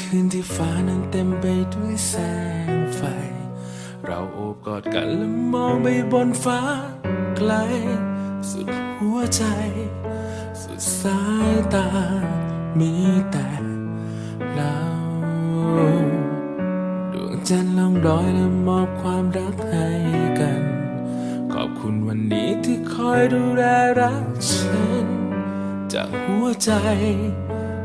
คืนที่ฟ้านั้นเต็มไปด้วยแสงไฟ เราโอบกอดกันและมองไปบนฟ้าไกล สุดหัวใจ สุดสายตา มีแต่เราดวงจันทร์ล่องลอยและมอบความรักให้กัน ขอบคุณวันนี้ที่คอยดูแลรักฉัน จากหัวใจ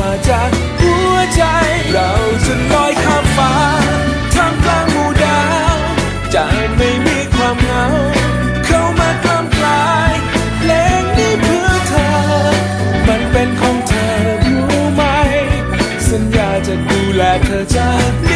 มาจากหัวใจ เราจะลอยข้ามฟ้าท่ามกลางหมู่ดาวจะไม่มีความเหงา เข้ามากล้ำกลายเพลงนี้เพื่อเธอ มันเป็นของเธอรู้ไหม สัญญาจะดูแลเธอจากนี้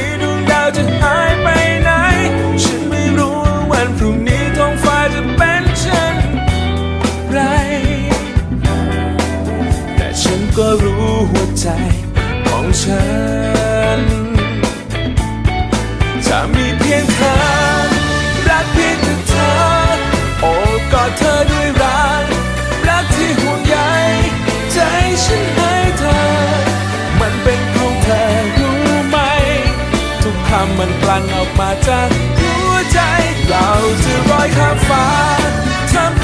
ี้ เพียงเธอรักเพียงแต่เธอ โอบกอดเธอด้วยรัก รักที่ห่วงใยใจฉันให้เธอ มันเป็นของเธอรู้ไหม ทุกคำมันกลั่นออกมาจากหัวใจ เราจะลอยข้ามฟ้าทำ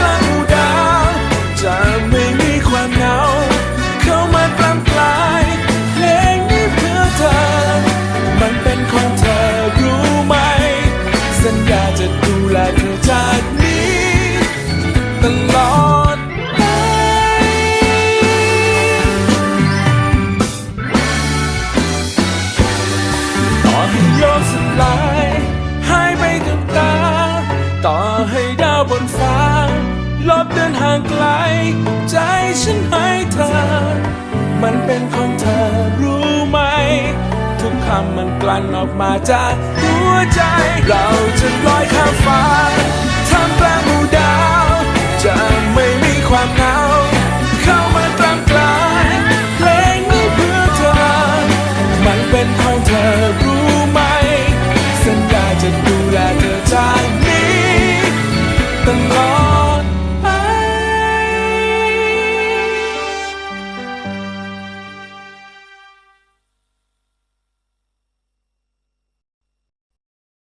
ต่อให้โลกสลายหายไปกับตา ต่อให้ดาวบนฟ้า ลบเดินห่างไกล ใจฉันให้เธอ มันเป็นของเธอรู้ไหม ทุกคำมันกลั่นออกมาจากหัวใจ เราจะลอยข้ามฟ้าทำ